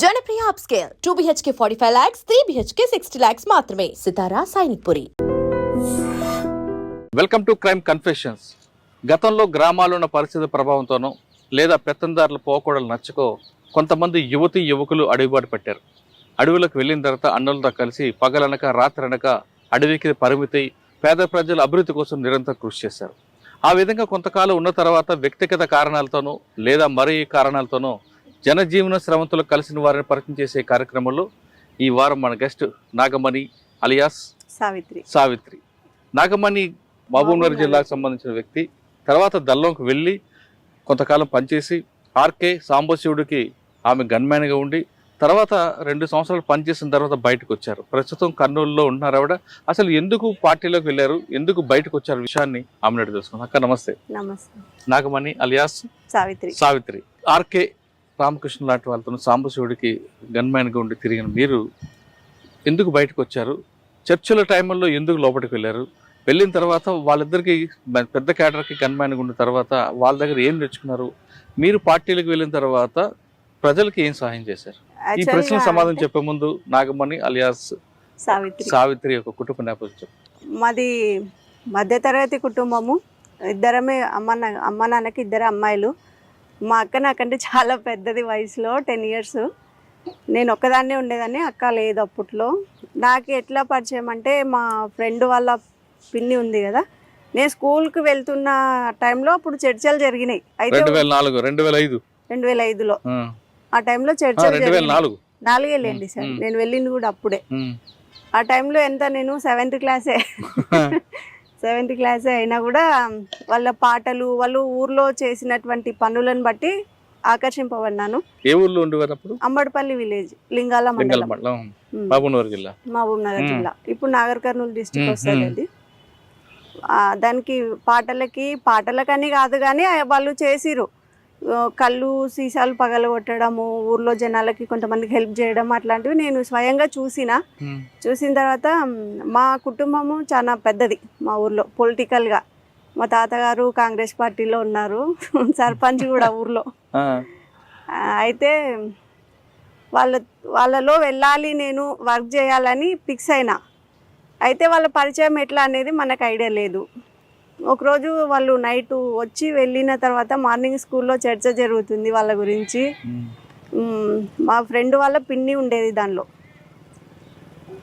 Janapriya upscale. Two BHK forty five lakhs three BHK sixty lakhs మాత్రమే. Sitara Sainikpuri. Welcome to crime confessions గతంలో గ్రామాల్లో ఉన్న పరిస్థితి ప్రభావంతోనో లేదా పెత్తందారుల పోకూడలు నచ్చకో కొంతమంది యువతి యువకులు అడవిబాటు పెట్టారు. అడవులకు వెళ్ళిన తర్వాత అన్నులతో కలిసి పగలనక రాత్రనక అడవికి పరిమితి పేద ప్రజల అభివృద్ధి కోసం నిరంతరం కృషి చేశారు. ఆ విధంగా కొంతకాలం ఉన్న తర్వాత వ్యక్తిగత కారణాలతోనో లేదా మరే కారణాలతోనో జనజీవన శ్రమంతులు కలిసిన వారిని పరిచయం చేసే కార్యక్రమంలో ఈ వారం మన గెస్ట్ నాగమణి అలియాస్ సావిత్రి. సావిత్రి. నాగమణి మహబూబ్నగర్ జిల్లాకు సంబంధించిన వ్యక్తి. తర్వాత దల్లంకు వెళ్ళి కొంతకాలం పనిచేసి ఆర్కే సాంబశివుడికి ఆమె గన్మ్యాన్గా ఉండి తర్వాత రెండు సంవత్సరాలు పనిచేసిన తర్వాత బయటకు వచ్చారు. ప్రస్తుతం కర్నూలులో ఉంటున్నారు ఆవిడ. అసలు ఎందుకు పార్టీలోకి వెళ్ళారు? ఎందుకు బయటకు వచ్చారు? విషయాన్ని ఆమె తెలుసుకుందాం. అక్క నమస్తే. నమస్తే. నాగమణి అలియాస్ సావిత్రి. సావిత్రి. ఆర్కే రామకృష్ణ లాంటి వాళ్ళతో సాంబశివుడికి గన్మ్యాన్గా ఉండి తిరిగిన మీరు ఎందుకు బయటకు వచ్చారు? చర్చల టైంలో ఎందుకు లోపలికి వెళ్ళారు? వెళ్ళిన తర్వాత వాళ్ళిద్దరికి పెద్ద క్యాడర్కి గన్మ్యాన్గా ఉన్న తర్వాత వాళ్ళ దగ్గర ఏం తెచ్చుకున్నారు? మీరు పార్టీలకు వెళ్ళిన తర్వాత ప్రజలకి ఏం సహాయం చేశారు? ఈ ప్రశ్న సమాధానం చెప్పే ముందు నాగమణి అలియాస్ సావిత్రి. సావిత్రి యొక్క కుటుంబ నేపథ్యం. మాది మధ్యతరగతి కుటుంబము. ఇద్దరమే అమ్మ అమ్మ నాన్నకి ఇద్దరు అమ్మాయిలు. మా అక్క నాకంటే చాలా పెద్దది వయసులో టెన్ ఇయర్స్ నేను ఒక్కదాన్నే ఉండేదాన్ని అక్క లేదు అప్పట్లో. నాకు ఎట్లా పరిచయం అంటే మా ఫ్రెండ్ వాళ్ళ పిన్ని ఉంది కదా నేను స్కూల్కి వెళ్తున్న టైంలో అప్పుడు చర్చలు జరిగినాయి. అయితే రెండు వేల నాలుగు రెండు వేల ఐదు. రెండు వేల ఐదులో. ఆ, టైంలో చర్చలు రెండు వేల నాలుగు. నాలుగేళ్ళండి సార్. నేను వెళ్ళింది కూడా అప్పుడే. ఆ టైంలో ఎంత నేను సెవెంత్ క్లాసే సెవెంత్ క్లాసే అయినా కూడా వాళ్ళ పాటలు వాళ్ళు ఊర్లో చేసినటువంటి పనులను బట్టి ఆకర్షింపబడినాను ఏ ఊర్లో ఉండేవారు అప్పుడు? అమ్మడిపల్లి విలేజ్ లింగాల మండలం. మహబూబ్నగర్ జిల్లా. జిల్లా. ఇప్పుడు నాగర్ కర్నూలు డిస్టిక్ వస్తుంది. అది. దానికి పాటలకి పాటలకని కాదు కానీ వాళ్ళు చేసిరు కళ్ళు సీసాలు పగలగొట్టడము ఊర్లో జనాలకి కొంతమందికి హెల్ప్ చేయడం అట్లాంటివి నేను స్వయంగా చూసిన. చూసిన తర్వాత మ్, కుటుంబము చాలా పెద్దది మా ఊర్లో పొలిటికల్గా. మా తాతగారు కాంగ్రెస్ పార్టీలో ఉన్నారు సర్పంచ్ కూడా ఊర్లో. అయితే వాళ్ళ వాళ్ళలో వెళ్ళాలి నేను వర్క్ చేయాలని ఫిక్స్ అయినా. అయితే వాళ్ళ పరిచయం ఎట్లా అనేది మనకు ఐడియా లేదు. ఒకరోజు వాళ్ళు నైట్ వచ్చి వెళ్ళిన తర్వాత మార్నింగ్ స్కూల్లో చర్చ జరుగుతుంది వాళ్ళ గురించి. మ్, ఫ్రెండ్ వాళ్ళ పిన్ని ఉండేది దానిలో.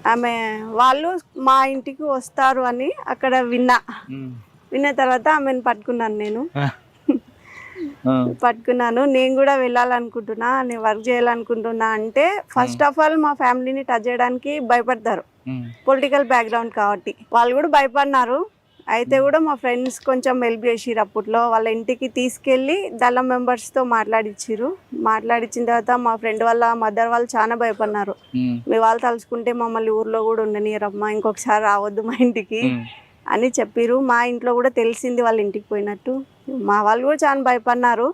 ఆమె వాళ్ళు మా ఇంటికి వస్తారు అని అక్కడ విన్నా. విన్న తర్వాత ఆమెను పట్టుకున్నాను నేను. పట్టుకున్నాను. నేను కూడా వెళ్ళాలనుకుంటున్నా నేను వర్క్ చేయాలనుకుంటున్నా అంటే ఫస్ట్ ఆఫ్ ఆల్ మా ఫ్యామిలీని టచ్ చేయడానికి భయపడతారు. పొలిటికల్ బ్యాక్గ్రౌండ్ కాబట్టి. వాళ్ళు కూడా భయపడినారు. అయితే కూడా మా ఫ్రెండ్స్ కొంచెం హెల్ప్ చేసిరు అప్పట్లో. వాళ్ళ ఇంటికి తీసుకెళ్ళి దళం మెంబర్స్తో మాట్లాడిచ్చిరు మాట్లాడిచ్చిన తర్వాత మా ఫ్రెండ్ వాళ్ళ మదర్ వాళ్ళు చాలా భయపడినారు. ఉమ్. మీ వాళ్ళు తలుచుకుంటే మమ్మల్ని ఊర్లో కూడా ఉండనియరమ్మా ఇంకొకసారి రావద్దు మా ఇంటికి ఉమ్. అని చెప్పిరు మా ఇంట్లో కూడా తెలిసింది వాళ్ళ ఇంటికి పోయినట్టు. మా వాళ్ళు కూడా చాలా భయపడినారు.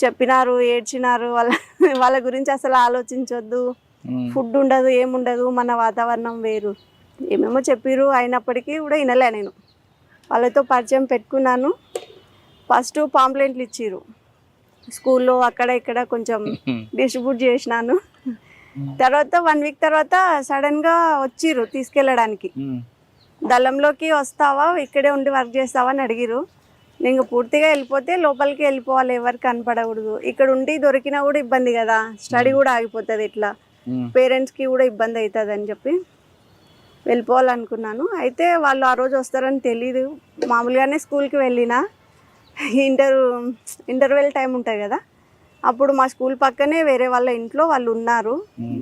చెప్పినారు ఏడ్చినారు. వాళ్ళ వాళ్ళ గురించి అసలు ఆలోచించొద్దు. ఫుడ్ ఉండదు ఏముండదు మన వాతావరణం వేరు. ఏమేమో చెప్పిరు అయినప్పటికీ కూడా వినలే నేను. వాళ్ళతో పరిచయం పెట్టుకున్నాను. ఫస్ట్ పాంప్లెంట్లు ఇచ్చిరు స్కూల్లో అక్కడ ఇక్కడ కొంచెం. డిస్ట్రిబ్యూట్ చేసినాను. తర్వాత వన్ వీక్ తర్వాత సడన్గా వచ్చిర్రు తీసుకెళ్ళడానికి. ఉమ్. దళంలోకి వస్తావా ఇక్కడే ఉండి వర్క్ చేస్తావా అని అడిగిరు నేను పూర్తిగా వెళ్ళిపోతే లోపలికి వెళ్ళిపోవాలి ఎవరికి కనపడకూడదు. ఇక్కడ ఉండి దొరికినా కూడా ఇబ్బంది కదా. స్టడీ కూడా ఆగిపోతుంది ఇట్లా. పేరెంట్స్కి కూడా ఇబ్బంది అవుతుంది అని చెప్పి. వెళ్ళిపోవాలనుకున్నాను. అయితే వాళ్ళు ఆ రోజు వస్తారని తెలీదు. మామూలుగానే స్కూల్కి వెళ్ళిన ఇంటర్ ఇంటర్వెల్ టైం ఉంటుంది కదా. అప్పుడు మా స్కూల్ పక్కనే వేరే వాళ్ళ ఇంట్లో వాళ్ళు ఉన్నారు.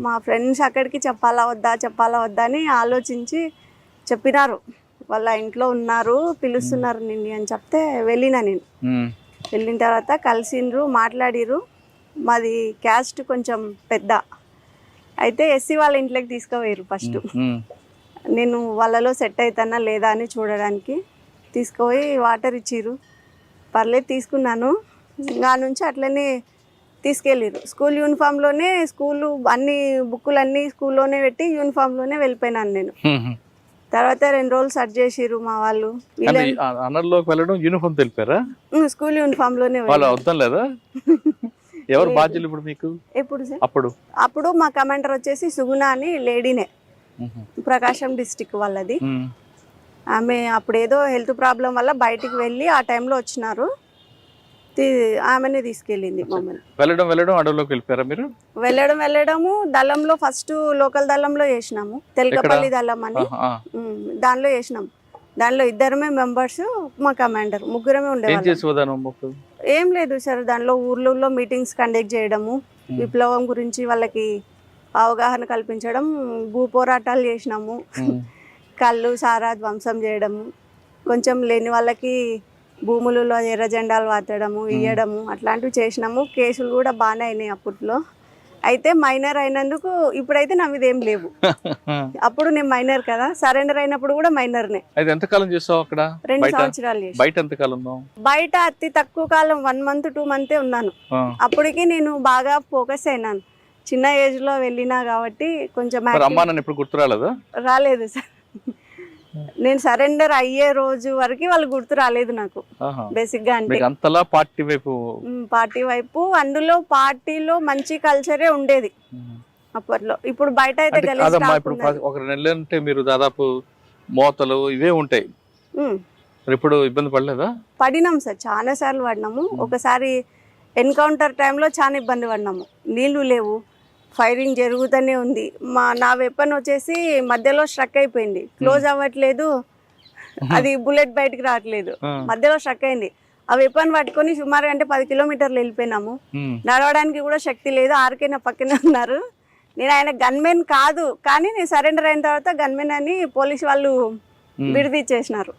మా ఫ్రెండ్స్ అక్కడికి చెప్పాలా వద్దా చెప్పాలా వద్దా అని ఆలోచించి చెప్పినారు. వాళ్ళ ఇంట్లో ఉన్నారు పిలుస్తున్నారు నిన్ను అని చెప్తే వెళ్ళిన నేను. వెళ్ళిన తర్వాత కలిసిండ్రు మాట్లాడిరు మాది క్యాస్ట్ కొంచెం పెద్ద. అయితే ఎస్సీ వాళ్ళ ఇంట్లోకి తీసుకుపోయారు ఫస్ట్. నేను వాళ్ళలో సెట్ అవుతానా లేదా అని చూడడానికి తీసుకుపోయి వాటర్ ఇచ్చిర్రు. పర్లేదు తీసుకున్నాను. ఇంకా నుంచి అట్లనే తీసుకెళ్ళిర్రు. స్కూల్ యూనిఫామ్లోనే స్కూల్ అన్ని బుక్కులన్నీ స్కూల్లోనే పెట్టి యూనిఫామ్లోనే వెళ్ళిపోయినాను నేను. తర్వాత రెండు రోజులు సర్చ్ చేసిర్రు మా వాళ్ళు. అంటే ఈ అ- అన్నర్లోకి వెళ్ళడం యూనిఫామ్ తెలిపారా? స్కూల్ యూనిఫామ్లోనే వాళ్ళు వద్దాం లేదా? ఎవరు. బాధ్యులు ఇప్పుడు మీకు? ఎప్పుడు అప్పుడు? అప్పుడు మా కమాండర్ వచ్చేసి సుగుణ అని లేడీనే. ప్రకాశం డిస్టిక్ వాళ్ళది. ఆమె అప్పుడు ఏదో హెల్త్ ప్రాబ్లం వల్ల బయటికి వెళ్ళి ఆ టైంలో వచ్చినారు. ఆమెనే తీసుకెళ్ళింది మమ్మల్ని. వెళ్ళడం వెళ్ళడం అడవిలోకి వెళ్ళిపోయారా మీరు? వెళ్ళడం వెళ్ళడము దళంలో ఫస్ట్ లోకల్ దళంలో చేసినాము. తెలకపల్లి దళం అని. దానిలో చేసినాం. దానిలో ఇద్దరమే మెంబర్స్ మా కమాండర్. ముగ్గురమే ఉండేవాళ్ళం? ఏం లేదు సార్ దానిలో ఊర్లలో మీటింగ్స్ కండక్ట్ చేయడము విప్లవం గురించి వాళ్ళకి అవగాహన కల్పించడం భూ పోరాటాలు చేసినాము. కళ్ళు సారా ధ్వంసం చేయడము కొంచెం లేని వాళ్ళకి భూములలో ఎర్ర జెండాలు వాతడము ఇయ్యడము అట్లాంటివి చేసినాము. కేసులు కూడా బాగానే అయినాయి అప్పట్లో. అయితే మైనర్ అయినందుకు ఇప్పుడైతే నా మీద ఏం లేవు. అప్పుడు నేను మైనర్ కదా సరెండర్ అయినప్పుడు కూడా మైనర్నే. ఎంతకాలం చేసావు అక్కడ? రెండు సంవత్సరాలు బయట ఎంతకాలం బయట అతి తక్కువ కాలం వన్ మంత్ టూ మంతే ఉన్నాను. అప్పటికి నేను బాగా ఫోకస్ అయినాను. చిన్న ఏజ్లో వెళ్ళినా కాబట్టి కొంచెం అమ్మా నన్ను ఇప్పుడు గుర్తు రాలేదా రాలేదు సార్. నేను సరెండర్ అయ్యే రోజు వరకు వాళ్ళు గుర్తు రాలేదు నాకు. బేసిక్గా అంటే అంతలా పార్టీ వైపు పార్టీ వైపు అందులో పార్టీలో మంచి కల్చరే ఉండేది. అప్పట్లో. ఇప్పుడు బయట అయితే ఇప్పుడు. ఒక నెల అంటే మీరు దాదాపు మోతలు ఇవే ఉంటాయి. ఇప్పుడు ఇబ్బంది పడలేదా? పడినాం సార్. చాలా సార్లు పడినాము ఒకసారి ఎన్కౌంటర్ టైంలో చాలా ఇబ్బంది పడినాము. నీళ్ళు లేవు. ఫైరింగ్ జరుగుతూనే ఉంది. మా నా వెపన్ వచ్చేసి మధ్యలో స్ట్రక్ అయిపోయింది. క్లోజ్ అవ్వట్లేదు. అది బుల్లెట్ బయటికి రావట్లేదు. మధ్యలో స్ట్రక్ అయింది. ఆ వెపన్ పట్టుకొని సుమారు అంటే పది కిలోమీటర్లు వెళ్ళిపోయినాము. నడవడానికి కూడా శక్తి లేదు. ఆర్కే నా పక్కనే ఉన్నారు. నేను ఆయన గన్మెన్ కాదు కానీ నేను సరెండర్ అయిన తర్వాత గన్మెన్ అని పోలీస్ వాళ్ళు. విడదీచ్చేసినారు.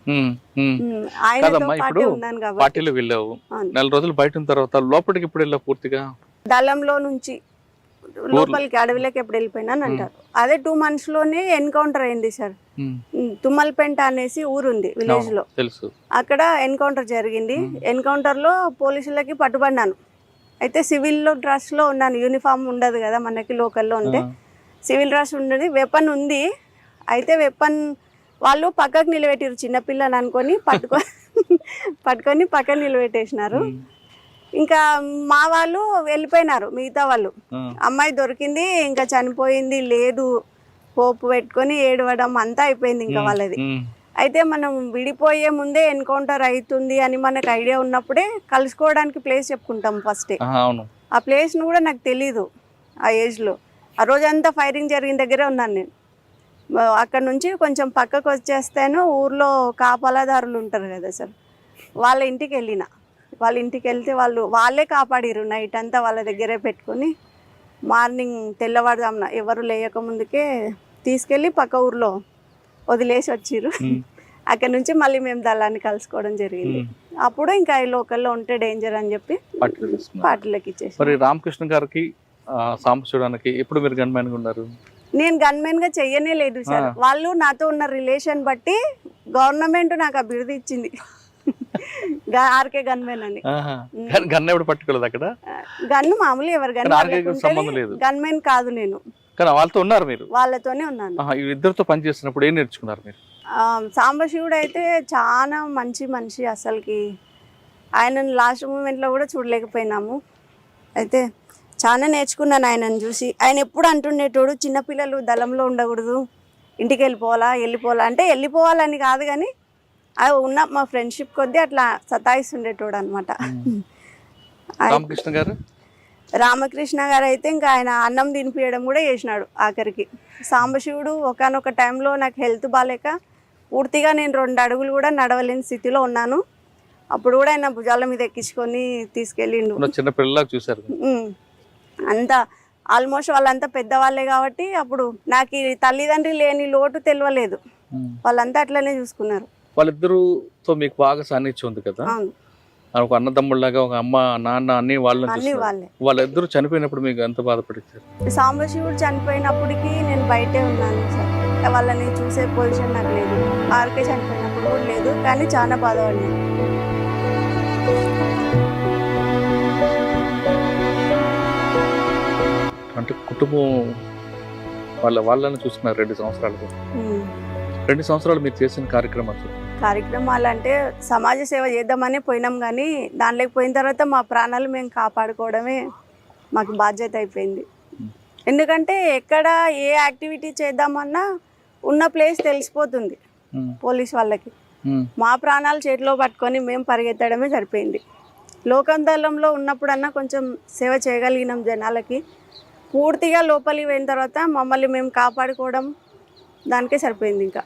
పార్టీలో వెళ్ళావు. నెల రోజులు బయట తర్వాత లోపలికి ఇప్పుడు వెళ్ళావు పూర్తిగా? దళంలో నుంచి. లోపలికి అడవిలోకి ఎప్పుడు వెళ్ళిపోయినాను అంటారు. అదే టూ మంత్స్లోనే ఎన్కౌంటర్ అయింది సార్. తుమ్మలపెంట అనేసి ఊరుంది విలేజ్లో అక్కడ ఎన్కౌంటర్ జరిగింది. ఎన్కౌంటర్లో పోలీసులకి పట్టుబడినాను అయితే సివిల్లో డ్రెస్లో ఉన్నాను. యూనిఫామ్ ఉండదు కదా మనకి లోకల్లో ఉంటే. సివిల్ డ్రెస్ ఉండదు. వెపన్ ఉంది. అయితే వెపన్ వాళ్ళు పక్కకు నిలబెట్టారు చిన్నపిల్లని అనుకొని పట్టుకొని పట్టుకొని పక్కన నిలబెట్టేసినారు. ఇంకా మా వాళ్ళు వెళ్ళిపోయినారు మిగతా వాళ్ళు. అమ్మాయి దొరికింది ఇంకా చనిపోయింది లేదు. పోపు పెట్టుకొని ఏడవడం అంతా అయిపోయింది ఇంకా వాళ్ళది. అయితే మనం విడిపోయే ముందే ఎన్కౌంటర్ అవుతుంది అని మనకు ఐడియా ఉన్నప్పుడే కలుసుకోవడానికి ప్లేస్ చెప్పుకుంటాం ఫస్టే. ఆ ప్లేస్ను కూడా నాకు తెలీదు ఆ ఏజ్లో. ఆ రోజంతా ఫైరింగ్ జరిగిన దగ్గరే ఉన్నాను నేను. అక్కడ నుంచి కొంచెం పక్కకు వచ్చేస్తాను ఊర్లో కాపలాదారులు ఉంటారు కదా సార్ వాళ్ళ ఇంటికి వెళ్ళిన. వాళ్ళ ఇంటికి వెళ్తే వాళ్ళు వాళ్ళే కాపాడిరు నైట్ అంతా వాళ్ళ దగ్గరే పెట్టుకొని మార్నింగ్ తెల్లవారుజామున ఎవరు లేయక ముందుకే తీసుకెళ్ళి పక్క ఊర్లో వదిలేసి వచ్చిర్రు. అక్కడ నుంచి మళ్ళీ మేము దళాన్ని కలుసుకోవడం జరిగింది. అప్పుడు ఇంకా ఈ లోకల్లో ఉంటే డేంజర్ అని చెప్పి. పార్టీలోకి ఇచ్చేసి మరి రామకృష్ణ గారికి సాంబశివుడానికి ఎప్పుడు మీరు గన్మ్యాన్గా ఉన్నారు నేను గన్మెన్గా చెయ్యనే లేదు సార్. వాళ్ళు నాతో ఉన్న రిలేషన్ బట్టి గవర్నమెంట్ నాకు బిరుదు ఇచ్చింది ఆర్కే గన్మెన్ అని. ఆహా. గన్- గన్ ఎప్పుడు పట్టుకోలేదు అక్కడ? గన్ను మామూలు ఎవరు కి సంబంధం లేదు. గన్మెన్ కాదు నేను. కానీ వాళ్ళతో ఉన్నారు మీరు? వాళ్ళతోనే ఉన్నాను. ఇద్దరితో పని చేస్తున్నప్పుడు ఏం నేర్చుకున్నారు మీరు? సాంబశివుడు అయితే చాలా మంచి మనిషి అసలుకి. ఆయనను లాస్ట్ మూమెంట్లో కూడా చూడలేకపోయినాము. అయితే చాలా నేర్చుకున్నాను ఆయనను చూసి. ఆయన ఎప్పుడు అంటుండేటోడు చిన్నపిల్లలు దళంలో ఉండకూడదు. ఇంటికి వెళ్ళిపోవాలా వెళ్ళిపోవాలా. అంటే వెళ్ళిపోవాలని కాదు కానీ అది ఉన్న మా ఫ్రెండ్షిప్ కొద్దీ అట్లా సతాయిస్తుండేటోడు అనమాట రామకృష్ణ గారు? రామకృష్ణ గారు అయితే ఇంకా ఆయన అన్నం తినిపించడం కూడా చేసినాడు ఆఖరికి. సాంబశివుడు ఒకనొక టైంలో నాకు హెల్త్ బాగాలేక పూర్తిగా నేను రెండు అడుగులు కూడా నడవలేని స్థితిలో ఉన్నాను. అప్పుడు కూడా ఆయన భుజాల మీద ఎక్కించుకొని తీసుకెళ్ళిండు. ఉన్న చిన్న పిల్లలాగా చూశారు. ఉమ్. అంతా ఆల్మోస్ట్ వాళ్ళంతా పెద్దవాళ్ళే కాబట్టి అప్పుడు నాకు ఈ తల్లిదండ్రి లేని లోటు తెలియలేదు. వాళ్ళంతా అట్లనే చూసుకున్నారు. వాళ్ళిద్దరుతో మీకు బాగా సాన్నిధ్యం ఉంది కదా? ఒక అన్నదమ్ముళ్ళగా ఒక అమ్మ నాన్న అన్ని వాళ్ళని వాళ్ళిద్దరు చనిపోయినప్పుడు మీకు ఎంత బాధపడించారు సాంబశివుడు చనిపోయినప్పటికీ నేను బయటే ఉన్నాను సార్. వాళ్ళని చూసే పొజిషన్ నాకు లేదు. ఆర్కే చనిపోయినప్పుడు కూడా లేదు కానీ చాలా బాధపడినాను అంటే కుటుంబం వాళ్ళ వాళ్ళని చూసుకున్నారు రెండు సంవత్సరాలు ఉమ్. రెండు సంవత్సరాలు మీరు చేసిన కార్యక్రమాలు కార్యక్రమాలు అంటే సమాజ సేవ చేద్దామని పోయినాం కానీ దానిలోకి పోయిన తర్వాత మా ప్రాణాలు మేము కాపాడుకోవడమే మాకు బాధ్యత అయిపోయింది. ఎందుకంటే ఎక్కడ ఏ యాక్టివిటీ చేద్దామన్నా ఉన్న ప్లేస్ తెలిసిపోతుంది పోలీస్ వాళ్ళకి. మా ప్రాణాలు చేతిలో పట్టుకొని మేము పరిగెత్తడమే సరిపోయింది. లోకందళంలో ఉన్నప్పుడన్నా కొంచెం సేవ చేయగలిగినాం జనాలకి. పూర్తిగా లోపలికి పోయిన తర్వాత మమ్మల్ని మేము కాపాడుకోవడం దానికే సరిపోయింది ఇంకా.